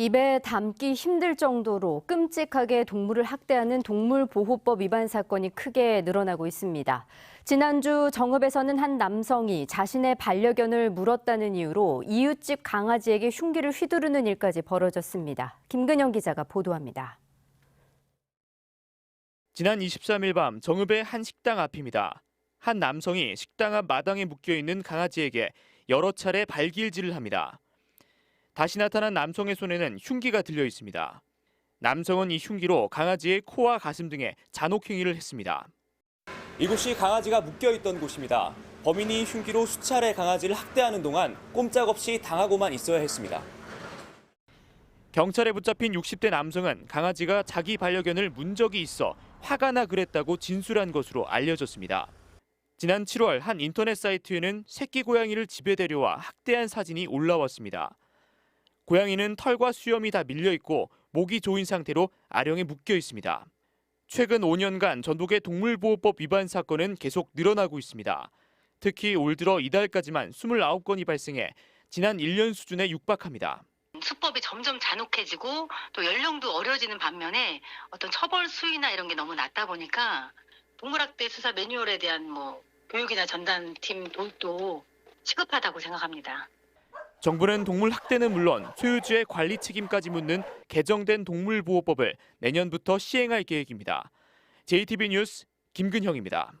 입에 담기 힘들 정도로 끔찍하게 동물을 학대하는 동물보호법 위반 사건이 크게 늘어나고 있습니다. 지난주 정읍에서는 한 남성이 자신의 반려견을 물었다는 이유로 이웃집 강아지에게 흉기를 휘두르는 일까지 벌어졌습니다. 김근영 기자가 보도합니다. 지난 23일 밤 정읍의 한 식당 앞입니다. 한 남성이 식당 앞 마당에 묶여 있는 강아지에게 여러 차례 발길질을 합니다. 다시 나타난 남성의 손에는 흉기가 들려 있습니다. 남성은 이 흉기로 강아지의 코와 가슴 등에 잔혹 행위를 했습니다. 이곳이 강아지가 묶여 있던 곳입니다. 범인이 흉기로 수차례 강아지를 학대하는 동안 꼼짝없이 당하고만 있어야 했습니다. 경찰에 붙잡힌 60대 남성은 강아지가 자기 반려견을 문 적이 있어 화가 나 그랬다고 진술한 것으로 알려졌습니다. 지난 7월 한 인터넷 사이트에는 새끼 고양이를 집에 데려와 학대한 사진이 올라왔습니다. 고양이는 털과 수염이 다 밀려 있고 목이 조인 상태로 아령에 묶여 있습니다. 최근 5년간 전국의 동물보호법 위반 사건은 계속 늘어나고 있습니다. 특히 올 들어 이달까지만 29건이 발생해 지난 1년 수준에 육박합니다. 수법이 점점 잔혹해지고 또 연령도 어려지는 반면에 어떤 처벌 수위나 이런 게 너무 낮다 보니까 동물학대 수사 매뉴얼에 대한 뭐 교육이나 전담팀 도입도 시급하다고 생각합니다. 정부는 동물 학대는 물론 소유주의 관리 책임까지 묻는 개정된 동물보호법을 내년부터 시행할 계획입니다. JTB 뉴스 김근형입니다.